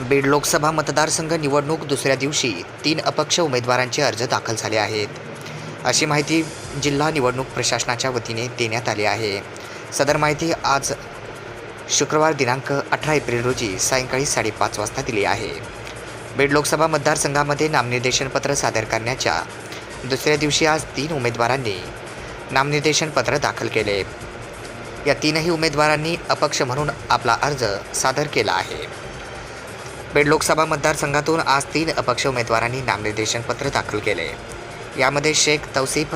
बीड लोकसभा मतदारसंघ निवडणूक दुसऱ्या दिवशी तीन अपक्ष उमेदवारांचे अर्ज दाखल झाले आहेत. अशी माहिती जिल्हा निवडणूक प्रशासनाच्या वतीने देण्यात आली आहे. सदर माहिती आज शुक्रवार दिनांक अठरा एप्रिल रोजी सायंकाळी साडेपाच वाजता दिली आहे. बीड लोकसभा मतदारसंघामध्ये नामनिर्देशनपत्र सादर करण्याच्या दुसऱ्या दिवशी आज तीन उमेदवारांनी नामनिर्देशन पत्र दाखल केले. या तीनही उमेदवारांनी अपक्ष म्हणून आपला अर्ज सादर केला आहे. बीड लोकसभा मतदारसंघातून आज तीन अपक्ष उमेदवारांनी नामनिर्देशन पत्र दाखल केले. यामध्ये शेख तौसिफ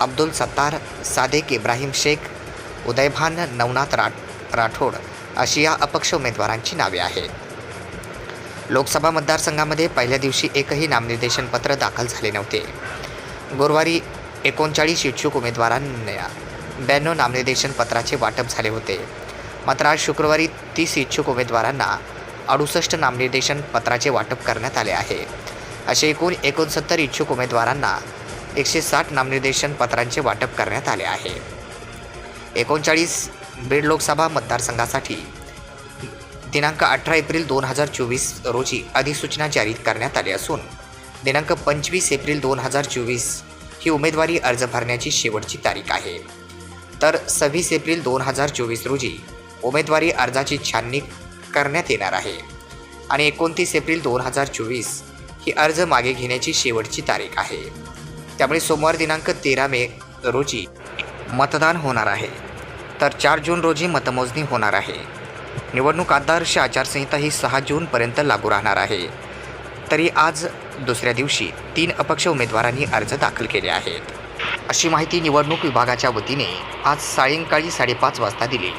अब्दुल सत्तार सादेक इब्राहिम शेख उदयभान नवनाथ राठ राठोड अशी या अपक्ष उमेदवारांची नावे आहेत. लोकसभा मतदारसंघामध्ये पहिल्या दिवशी एकही नामनिर्देशन पत्र दाखल झाले नव्हते. गुरुवारी एकोणचाळीस इच्छुक उमेदवारांना ब्याण्णव नामनिर्देशन पत्राचे वाटप झाले होते. मात्र आज शुक्रवारी तीस इच्छुक उमेदवारांना अडुसष्ट नामनिर्देशन पत्राचे वाटप करण्यात आले आहे. असे एकूण एकोणसत्तर इच्छुक उमेदवारांना एकशे साठ नामनिर्देशन पत्रांचे वाटप करण्यात आले आहे. एकोणचाळीस बीड लोकसभा मतदारसंघासाठी दिनांक अठरा एप्रिल दोन हजार चोवीस रोजी अधिसूचना जारी करण्यात आली असून दिनांक पंचवीस एप्रिल दोन हजार चोवीस ही उमेदवारी अर्ज भरण्याची शेवटची तारीख आहे. तर सव्वीस एप्रिल दोन हजार चोवीस रोजी उमेदवारी अर्जाची छाननी करण्यात येणार आहे. आणि एकोणतीस एप्रिल दोन हजार चोवीस ही अर्ज मागे घेण्याची शेवटची तारीख आहे. त्यामुळे सोमवार दिनांक तेरा मे रोजी मतदान होणार आहे. तर चार जून रोजी मतमोजणी होणार आहे. निवडणूक आदर्श आचारसंहिता ही सहा जूनपर्यंत लागू राहणार आहे. तरी आज दुसऱ्या दिवशी तीन अपक्ष उमेदवारांनी अर्ज दाखल केले आहेत. अशी माहिती निवडणूक विभागाच्या वतीने आज सायंकाळी साडेपाच वाजता दिली.